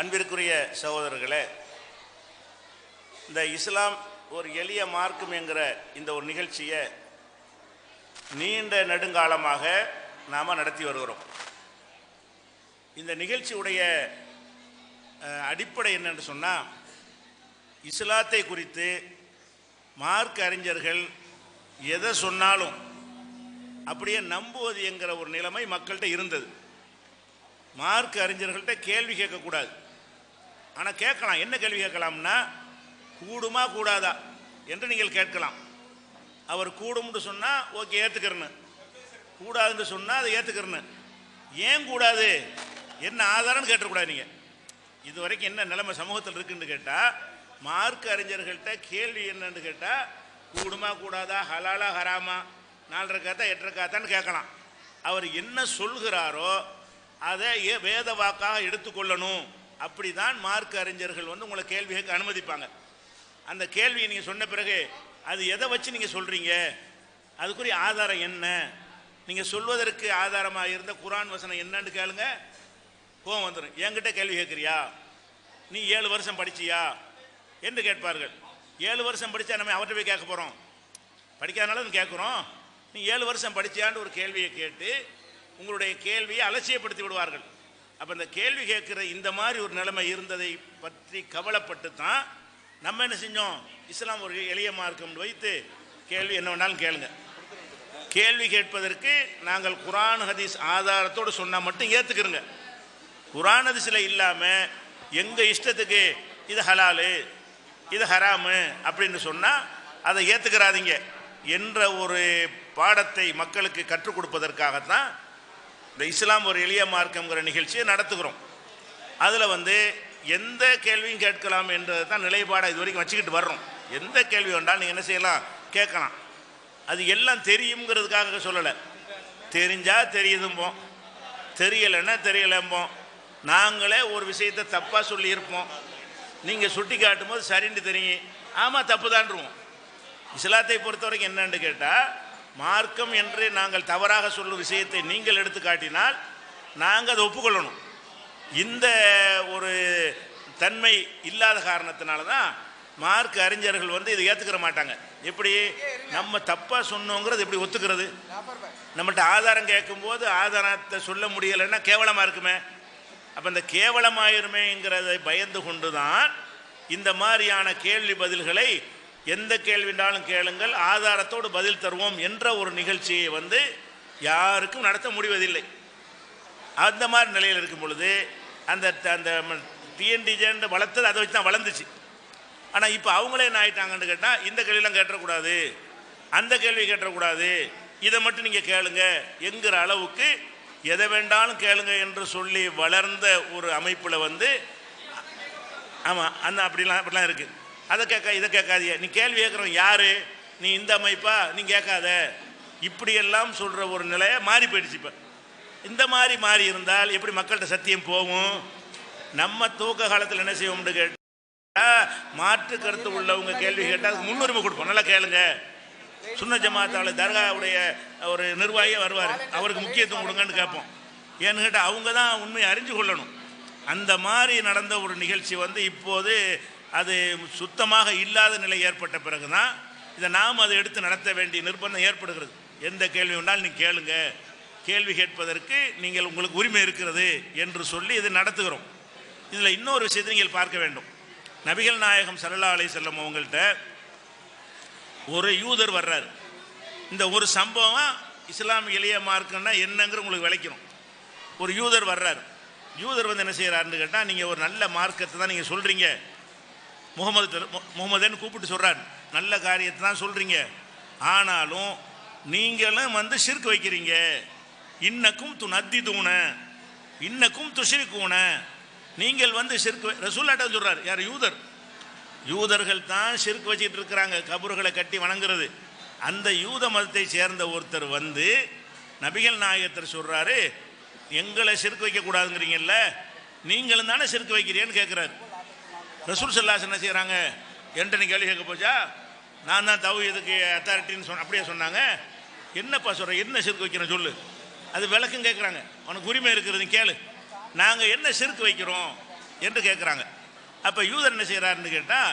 அன்பிற்குரிய சகோதரர்களே இந்த இஸ்லாம் ஒரு எளிய மார்க்கம் என்கிற இந்த ஒரு நிகழ்ச்சியை நீண்ட நெடுங்காலமாக நாம் நடத்தி வருகிறோம். இந்த நிகழ்ச்சியுடைய அடிப்படை என்னன்னு சொன்னால் இஸ்லாத்தை குறித்து மார்க் அறிஞர்கள் எதை சொன்னாலும் அப்படியே நம்புவது என்கிற ஒரு நிலைமை மக்கள்கிட்ட இருந்தது. மார்க் அறிஞர்கள்ட்ட கேள்வி கேட்கக்கூடாது. ஆனால் கேட்கலாம். என்ன கேள்வி கேட்கலாம்னா கூடுமா கூடாதா என்று நீங்கள் கேட்கலாம். அவர் கூடும்னு சொன்னால் ஓகே ஏற்றுக்கிறேன்னு கூடாதுன்னு சொன்னால் அதை ஏற்றுக்கிறேன்னு ஏன் கூடாது? என்ன ஆதாரம்னு கேட்டக்கூடாது நீங்கள் இது வரைக்கும் என்ன நிலைமை சமூகத்தில் இருக்குன்னு கேட்டால் மார்க் அறிஞர்கள்ட்ட கேள்வி என்னன்னு கேட்டால் கூடுமா கூடாதா? ஹலாலா ஹராமா? நாலரை காத்தா எட்டரை காத்தான்னு கேட்கலாம். அவர் என்ன சொல்கிறாரோ அதை ஏ- வேத வாக்காக எடுத்துக்கொள்ளணும். அப்படி தான் மார்க் அறிஞர்கள் வந்து உங்களை கேள்வி கேட்க அனுமதிப்பாங்க. அந்த கேள்வியை நீங்கள் சொன்ன பிறகு அது எதை வச்சு நீங்கள் சொல்கிறீங்க அதுக்குரிய ஆதாரம் என்ன? நீங்கள் சொல்வதற்கு ஆதாரமாக இருந்த குரான் வசனம் என்னன்னு கேளுங்க. கோவம் வந்துடும் என்கிட்ட கேள்வி கேட்குறியா? நீ ஏழு வருஷம் படிச்சியா? என்று கேட்பார்கள். ஏழு வருஷம் படித்தா நம்ம அவர்கிட்ட போய் கேட்க போகிறோம் படிக்காதனால கேட்குறோம். நீ ஏழு வருஷம் படிச்சியான்னு ஒரு கேள்வியை கேட்டு உங்களுடைய கேள்வியை அலட்சியப்படுத்தி விடுவார்கள். அப்போ இந்த கேள்வி கேட்குற இந்த மாதிரி ஒரு நிலைமை இருந்ததை பற்றி கவலைப்பட்டு தான் நம்ம என்ன செஞ்சோம்? இஸ்லாம் ஒரு எளிய மார்க்கம் வைத்து கேள்வி என்ன வேணாலும் கேளுங்க. கேள்வி கேட்பதற்கு நாங்கள் குரான் ஹதீஸ் ஆதாரத்தோடு சொன்னால் மட்டும் ஏற்றுக்கிறோங்க குரான் ஹதீஸில் இல்லாமல் எங்கள் இஷ்டத்துக்கு இது ஹலாலு இது ஹராமு அப்படின்னு சொன்னால் அதை ஏற்றுக்கிறாதீங்க என்ற ஒரு பாடத்தை மக்களுக்கு கற்றுக் கொடுப்பதற்காகத்தான் இந்த இஸ்லாம் ஒரு எளிய மார்க்கம்ங்கிற நிகழ்ச்சியை நடத்துகிறோம். அதில் வந்து எந்த கேள்வியும் கேட்கலாம் என்றதை தான் நிலைப்பாடாக இது வரைக்கும் வச்சுக்கிட்டு வர்றோம். எந்த கேள்வி வேண்டாலும் நீங்கள் என்ன செய்யலாம்? கேட்கலாம். அது எல்லாம் தெரியுங்கிறதுக்காக சொல்லலை. தெரிஞ்சால் தெரியுதும்போம். தெரியலைன்னா தெரியலம்போம். நாங்களே ஒரு விஷயத்தை தப்பாக சொல்லியிருப்போம். நீங்கள் சுட்டி காட்டும் போது சரின்னு தெரியும். ஆமாம் தப்பு தான்ருவோம். இஸ்லாத்தை பொறுத்த வரைக்கும் என்னன்னு கேட்டால் மார்க்கம் என்று நாங்கள் தவறாக சொல்லும் விஷயத்தை நீங்கள் எடுத்து காட்டினால் நாங்கள் அதை ஒப்புக்கொள்ளணும். இந்த ஒரு தன்மை இல்லாத காரணத்தினால தான் மார்க் அறிஞர்கள் வந்து இதை ஏற்றுக்கிற மாட்டாங்க. எப்படி? நம்ம தப்பாக சொன்னோங்கிறது எப்படி ஒத்துக்கிறது? நம்மகிட்ட ஆதாரம் கேட்கும்போது ஆதாரத்தை சொல்ல முடியலைன்னா கேவலமாக இருக்குமே. அப்போ இந்த கேவலமாயிருமேங்கிறதை பயந்து கொண்டு தான் இந்த மாதிரியான கேள்வி பதில்களை எந்த கேள்வினாலும் கேளுங்கள் ஆதாரத்தோடு பதில் தருவோம் என்ற ஒரு நிகழ்ச்சியை வந்து யாருக்கும் நடத்த முடிவதில்லை. அந்த மாதிரி நிலையில் இருக்கும் பொழுது அந்த அந்த டிஎன்டிஜேன்னு வளர்த்தது அதை வச்சு தான் வளர்ந்துச்சு. ஆனால் இப்போ அவங்களே என்ன ஆயிட்டாங்கன்னு கேட்டால் இந்த கேள்வியெலாம் கேட்டக்கூடாது அந்த கேள்வி கேட்டக்கூடாது இதை மட்டும் நீங்கள் கேளுங்க என்கிற அளவுக்கு எதை வேண்டாலும் கேளுங்க என்று சொல்லி வளர்ந்த ஒரு அமைப்பில் வந்து ஆமாம் அந்த அப்படிலாம் அப்படிலாம் இருக்குது அதை கேட்க இதை கேட்காதிய நீ கேள்வி கேட்குறவன் யார்? நீ இந்த அமைப்பா? நீ கேட்காத. இப்படியெல்லாம் சொல்கிற ஒரு நிலையை மாறி போயிடுச்சு இப்போ. இந்த மாதிரி மாறி இருந்தால் எப்படி மக்கள்கிட்ட சத்தியம் போகும்? நம்ம தூக்க காலத்தில் என்ன செய்வோம்னு கேட்டால் மாற்று கருத்து உள்ளவங்க கேள்வி கேட்டால் அதுக்கு முன்னுரிமை கொடுப்போம். நல்லா கேளுங்க. சுன்ன ஜமாத்தாவில் தர்காவுடைய ஒரு நிர்வாகியே வருவார். அவருக்கு முக்கியத்துவம் கொடுங்கன்னு கேட்போம். ஏன்னு கேட்டால் அவங்க தான் உண்மையை அறிஞ்சு கொள்ளணும். அந்த மாதிரி நடந்த ஒரு நிகழ்ச்சி வந்து இப்போது அது சுத்தமாக இல்லாத நிலை ஏற்பட்ட பிறகு தான் இதை நாம் அதை எடுத்து நடத்த வேண்டிய நிர்பந்தம் ஏற்படுகிறது. எந்த கேள்வி வேணாலும் நீங்கள் கேளுங்க. கேள்வி கேட்பதற்கு நீங்கள் உங்களுக்கு உரிமை இருக்கிறது என்று சொல்லி இதை நடத்துகிறோம். இதில் இன்னொரு விஷயத்தை நீங்கள் பார்க்க வேண்டும். நபிகள் நாயகம் சல்லா அலை செல்லம் அவங்கள்ட்ட ஒரு யூதர் வர்றார். இந்த ஒரு சம்பவம் இஸ்லாம் இளைய மார்க்கம்னா என்னங்கிற உங்களுக்கு விளைக்கணும். ஒரு யூதர் வர்றார். யூதர் வந்து என்ன செய்கிறாருன்னு கேட்டால் நீங்கள் ஒரு நல்ல மார்க்கத்தை தான் நீங்கள் சொல்கிறீங்க முகமது மு- முகமதுன்னு கூப்பிட்டு சொல்கிறார் நல்ல காரியத்தை தான் சொல்கிறீங்க ஆனாலும் நீங்களும் வந்து சிறுக்கு வைக்கிறீங்க. இன்னக்கும் து நத்தி தூண இன்னக்கும் துஷிரிக்கூன. நீங்கள் வந்து சிறுக்கு ரசூல்லாட்டம் சொல்கிறார் யார்? யூதர். யூதர்கள் தான் சிறுக்கு வச்சிட்டு இருக்கிறாங்க. கபறுகளை கட்டி வணங்குறது. அந்த யூத மதத்தை சேர்ந்த ஒருத்தர் வந்து நபிகள் நாயகத்தர் சொல்கிறாரு எங்களை சிறுக்கு வைக்கக்கூடாதுங்கிறீங்கல்ல. நீங்களும் தானே சிறுக்கு வைக்கிறீன்னு கேட்குறாரு ரசூல் சல்லாஸ் என்ன செய்கிறாங்க என்கிட்ட நீ கேள்வி கேட்க போச்சா நான் தான் தவு இதுக்கு அத்தாரிட்டின்னு சொன்ன அப்படியே சொன்னாங்க. என்னப்பா சொல்கிறேன் என்ன சிறுக்கு வைக்கிறேன் சொல்லு. அது விளக்கம் கேட்குறாங்க. உனக்கு உரிமை இருக்கிறது நீ கேளு. நாங்கள் என்ன சிறுக்கு வைக்கிறோம் என்று கேட்குறாங்க. அப்போ யூதர் என்ன செய்கிறாருன்னு கேட்டால்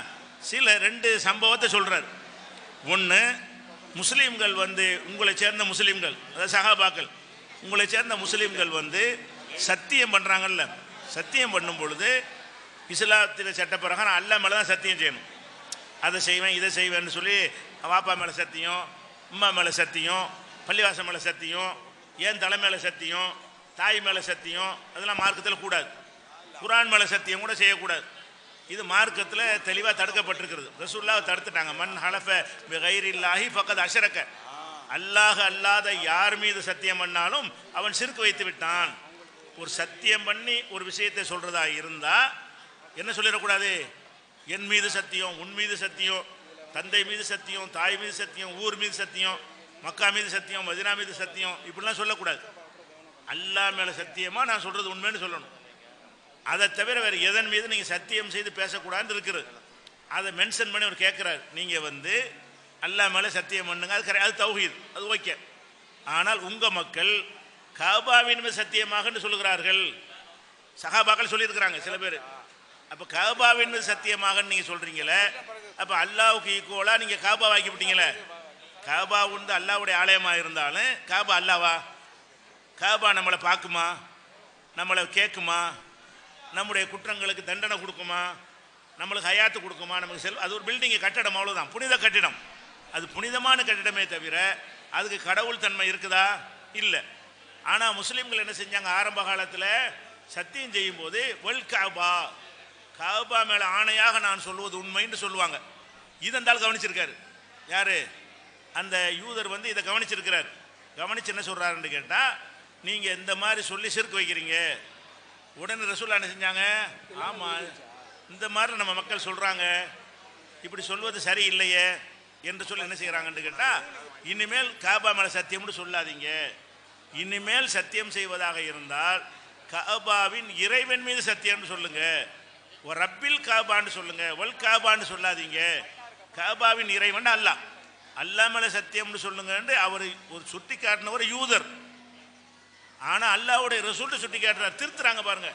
சில ரெண்டு சம்பவத்தை சொல்கிறார் ஒன்று முஸ்லீம்கள் வந்து உங்களை சேர்ந்த முஸ்லீம்கள் அதாவது சகாபாக்கள் உங்களை சேர்ந்த முஸ்லீம்கள் வந்து சத்தியம் பண்ணுறாங்கல்ல சத்தியம் பண்ணும் பொழுது இஸ்லாத்தில் சட்ட பிரகாரம் அல்லா மேலே தான் சத்தியம் செய்யணும். அதை செய்வேன் இதை செய்வேன்னு சொல்லி வாப்பா மேலே சத்தியம் அம்மா மேலே சத்தியம் பள்ளிவாசம் மேலே சத்தியம் ஏன் தலை மேலே சத்தியம் தாய் மேலே சத்தியம் அதெல்லாம் மார்க்கத்தில் கூடாது. குரான் மேலே சத்தியம் கூட செய்யக்கூடாது. இது மார்க்கத்தில் தெளிவாக தடுக்கப்பட்டிருக்கிறது. ரசூல்லா தடுத்துட்டாங்க. மண் ஹலஃப கைரில்லாஹி பக்கத்து அஷரக்க. அல்லாஹ் அல்லாத யார் மீது சத்தியம் பண்ணாலும் அவன் சிறுக்கு வைத்து விட்டான். ஒரு சத்தியம் பண்ணி ஒரு விஷயத்தை சொல்கிறதா இருந்தால் என்ன சொல்லிடக்கூடாது? என் மீது சத்தியம் உன் மீது சத்தியம் தந்தை மீது சத்தியம் தாய் மீது சத்தியம் ஊர் மீது சத்தியம் மக்கா மீது சத்தியம் மதினா மீது சத்தியம் இப்படிலாம் சொல்லக்கூடாது. அல்லா மேலே சத்தியமாக நான் சொல்கிறது உண்மைன்னு சொல்லணும். அதை தவிர வேறு எதன் மீது நீங்கள் சத்தியம் செய்து பேசக்கூடாதுன்னு இருக்கிறது அதை மென்ஷன் பண்ணி அவர் கேட்குறாரு நீங்கள் வந்து அல்லா மேலே சத்தியம் பண்ணுங்க. அது கரெக்ட் அது தௌஹீத். அது ஓகே. ஆனால் உங்கள் மக்கள் கபாவின் மீது சத்தியமாகன்னு சொல்லுகிறார்கள். சகாபாக்கள் சொல்லியிருக்கிறாங்க சில பேர். அப்போ காபாவின் மீது சத்தியமாகன்னு நீங்கள் சொல்கிறீங்களே அப்போ அல்லாவுக்கு ஈக்குவலாக நீங்கள் காபா வாக்கிவிட்டீங்களே காபா வந்து அல்லாவுடைய ஆலயமாக இருந்தாலும் காபா அல்லாவா? காபா நம்மளை பார்க்குமா? நம்மளை கேட்குமா? நம்முடைய குற்றங்களுக்கு தண்டனை கொடுக்குமா? நம்மளுக்கு ஹயாத்து கொடுக்குமா? நமக்கு செல் அது ஒரு பில்டிங் கட்டடம் அவ்வளோதான் புனித கட்டிடம். அது புனிதமான கட்டிடமே தவிர அதுக்கு கடவுள் தன்மை இருக்குதா? இல்லை. ஆனால் முஸ்லீம்கள் என்ன செஞ்சாங்க? ஆரம்ப காலத்தில் சத்தியம் செய்யும்போது வெல் காபா கபா மேலே ஆணையாக நான் சொல்லுவது உண்மைன்னு சொல்லுவாங்க. இதந்தால் கவனிச்சிருக்காரு. யாரு? அந்த யூதர் வந்து இதை கவனிச்சிருக்கிறார். கவனிச்சு என்ன சொல்றாருன்னு கேட்டால் நீங்கள் இந்த மாதிரி சொல்லி சிறுக்கு வைக்கிறீங்க. உடனே ரசூல்லா என்ன செஞ்சாங்க? ஆமாம் இந்த மாதிரி நம்ம மக்கள் சொல்கிறாங்க இப்படி சொல்வது சரியில்லையே என்று சொல்லி என்ன செய்கிறாங்கன்னு கேட்டால் இனிமேல் காபா மேலே சத்தியம்னு சொல்லாதீங்க. இனிமேல் சத்தியம் செய்வதாக இருந்தால் காபாவின் இறைவன் மீது சத்தியம்னு சொல்லுங்க. ரப்பில் காபான்னு சொல்லுங்க. ஒல் காபான்னு சொல்லாதீங்க. காபாவின் இறைவன் அல்லாஹ். அல்லாஹ் மேலே சத்தியம்னு சொல்லுங்கன்னு அவர் ஒரு சுட்டி காட்டினவர் யூதர். ஆனால் அல்லாவுடைய ரசூல்ட்டு சுட்டி காட்டுறார் திருத்துறாங்க பாருங்க.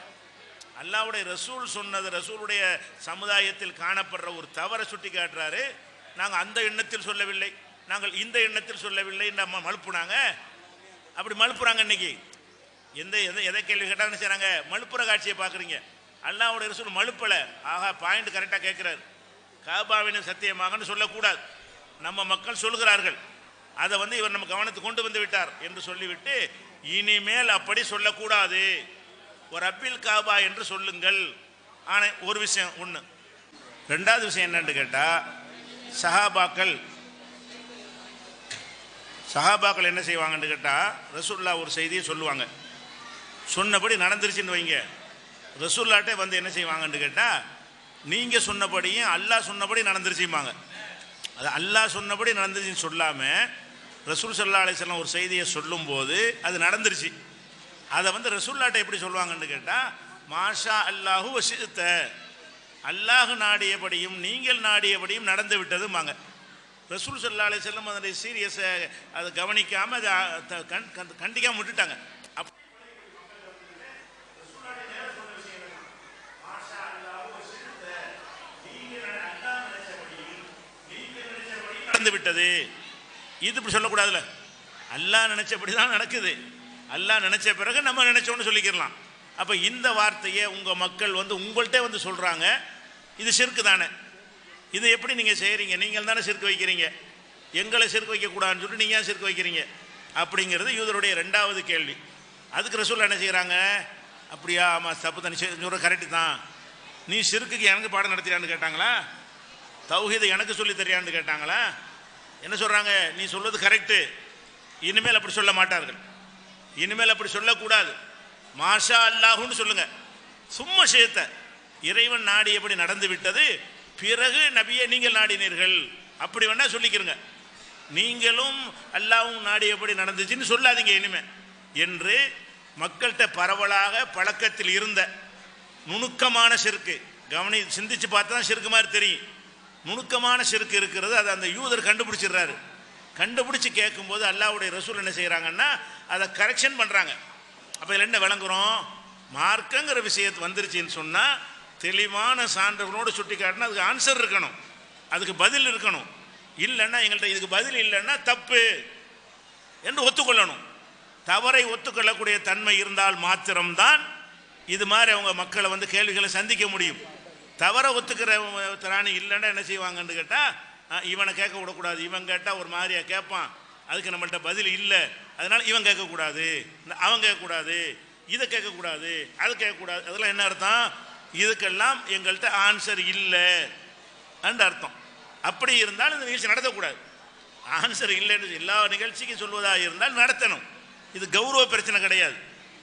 அல்லாவுடைய ரசூல் சொன்னது ரசூலுடைய சமுதாயத்தில் காணப்படுற ஒரு தவறை சுட்டி காட்டுறாரு நாங்கள் அந்த எண்ணத்தில் சொல்லவில்லை. நாங்கள் இந்த எண்ணத்தில் சொல்லவில்லை. நம்ம மழுப்புனாங்க? அப்படி மழுப்புறாங்க இன்னைக்கு. எந்த எதை எதை கேள்வி கேட்டாங்கன்னு செய்கிறாங்க மழுப்புற காட்சியை பார்க்குறீங்க. அல்லாவுடைய ரசூல் மழுப்பலை. ஆகா பாயிண்ட் கரெக்டாக கேட்குறாரு. காபாவின் சத்தியமாகன்னு சொல்லக்கூடாது. நம்ம மக்கள் சொல்கிறார்கள் அதை வந்து இவர் நம்ம கவனத்துக்கு கொண்டு வந்து விட்டார் என்று சொல்லிவிட்டு இனிமேல் அப்படி சொல்லக்கூடாது. ஒரு அப்பில் காபா என்று சொல்லுங்கள். ஆனால் ஒரு விஷயம் ஒன்று ரெண்டாவது விஷயம் என்னன்னு கேட்டால் சஹாபாக்கள் சஹாபாக்கள் என்ன செய்வாங்கன்னு கேட்டால் ரசூல்லா ஒரு செய்தியை சொல்லுவாங்க. சொன்னபடி நடந்துருச்சுன்னு வைங்க. ரசூல்லாட்டே வந்து என்ன செய்வாங்கன்னு கேட்டால் நீங்கள் சொன்னபடியும் அல்லாஹ் சொன்னபடி நடந்துருச்சும்பாங்க. அது அல்லாஹ் சொன்னபடி நடந்துருச்சுன்னு சொல்லாமல் ரசூல் சல்லா அலிஸ்லாம் ஒரு செய்தியை சொல்லும்போது அது நடந்துருச்சு. அதை வந்து ரசூல்லாட்டை எப்படி சொல்லுவாங்கன்னு கேட்டால் மாஷா அல்லாஹு வசித்த அல்லாஹ் நாடியபடியும் நீங்கள் நாடியபடியும் நடந்து விட்டதுமாங்க ரசூல் சல்லா அலிஸ்லாம் அதனுடைய சீரியஸை அதை கவனிக்காமல் அதை கண் கண்- கண்டிக்காம விட்டுட்டாங்க. நடந்து விட்டது இது இப்படி சொல்லக்கூடாதுல்ல. அல்லா நினைச்சபடி தான் நடக்குது. அல்லா நினைச்ச பிறகு நம்ம நினைச்சோன்னு சொல்லிக்கிறலாம். அப்போ இந்த வார்த்தையை உங்கள் மக்கள் வந்து உங்கள்கிட்ட வந்து சொல்கிறாங்க இது சிறுக்கு தானே. இது எப்படி நீங்கள் செய்கிறீங்க நீங்கள் தானே சிறுக்கு வைக்கிறீங்க. எங்களை சிறுக்கு வைக்கக்கூடாதுன்னு சொல்லிட்டு நீங்கள் ஏன் சிறுக்கு வைக்கிறீங்க? அப்படிங்கிறது யூதருடைய ரெண்டாவது கேள்வி. அதுக்கு ரசூல் என்ன செய்கிறாங்க அப்படியா ஆமாம் தப்பு தனி. சொல்கிற கரெக்டு தான். நீ சிறுக்குக்கு எனக்கு பாடம் நடத்துகிறான்னு கேட்டாங்களா? தௌஹீதை எனக்கு சொல்லி தெரியான்னு கேட்டாங்களா? என்ன சொல்றாங்க? நீ சொல்வது கரெக்டு இனிமேல் அப்படி சொல்ல மாட்டார்கள். இனிமேல் அப்படி சொல்லக்கூடாது. மாஷா அல்லாஹுன்னு சொல்லுங்க. சும்மா சேர்த்த இறைவன் நாடியபடி நடந்து விட்டது? பிறகு நபியை நீங்கள் நாடினீர்கள். அப்படி வேணா சொல்லிக்கிறங்க நீங்களும் அல்லாவும் எப்படி நடந்துச்சுன்னு சொல்லாதீங்க இனிமே. என்று மக்கள்கிட்ட பரவலாக பழக்கத்தில் இருந்த நுணுக்கமான செருக்கு. கவனி சிந்திச்சு பார்த்தா தான் செருக்கு மாதிரி தெரியும். நுணுக்கமான சிறுக்கு இருக்கிறது அதை அந்த யூதர் கண்டுபிடிச்சிடுறாரு. கண்டுபிடிச்சு கேட்கும்போது அல்லாவுடைய ரசூல் என்ன செய்கிறாங்கன்னா அதை கரெக்ஷன் பண்ணுறாங்க அப்போ இதில் என்ன விளங்குறோம்? மார்க்கங்கிற விஷயத்து வந்துருச்சுன்னு சொன்னால் தெளிவான சான்றுகளோடு சுட்டி காட்டினா அதுக்கு ஆன்சர் இருக்கணும். அதுக்கு பதில் இருக்கணும். இல்லைன்னா எங்கள்கிட்ட இதுக்கு பதில் இல்லைன்னா தப்பு என்று ஒத்துக்கொள்ளணும். தவறை ஒத்துக்கொள்ளக்கூடிய தன்மை இருந்தால் மாத்திரம்தான் இது மாதிரி அவங்க மக்களை வந்து கேள்விகளை சந்திக்க முடியும். தவறை ஒத்துக்கிற திராணி இல்லைன்னா என்ன செய்வாங்கன்னு கேட்டால் இவனை கேட்க விடக்கூடாது. இவன் கேட்டால் ஒரு மாதிரியாக கேட்பான். அதுக்கு நம்மள்கிட்ட பதில் இல்லை. அதனால் இவன் கேட்கக்கூடாது. இந்த அவன் கேட்கக்கூடாது. இதை கேட்கக்கூடாது. அது கேட்கக்கூடாது. அதெல்லாம் என்ன அர்த்தம்? இதுக்கெல்லாம் எங்கள்கிட்ட ஆன்சர் இல்லை. அன்று அர்த்தம். அப்படி இருந்தால் இந்த நிகழ்ச்சி நடத்தக்கூடாது. ஆன்சர் இல்லைன்னு எல்லா நிகழ்ச்சிக்கும் சொல்வதாக இருந்தால் நடத்தணும். இது கௌரவ பிரச்சனை கிடையாது.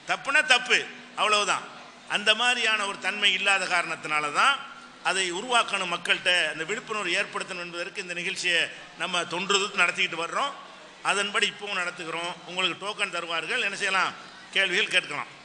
தப்புனா தப்பு. அவ்வளவுதான். அந்த மாதிரியான ஒரு தன்மை இல்லாத காரணத்தினால தான் அதை உருவாக்கணும் மக்கள்கிட்ட அந்த விழிப்புணர்வு ஏற்படுத்தணும் என்பதற்கு இந்த நிகழ்ச்சியை நம்ம தொன்று நடத்திக்கிட்டு வர்றோம். அதன்படி இப்பவும் நடத்துகிறோம். உங்களுக்கு டோக்கன் தருவார்கள். என்ன செய்யலாம்? கேள்விகள் கேட்கலாம்.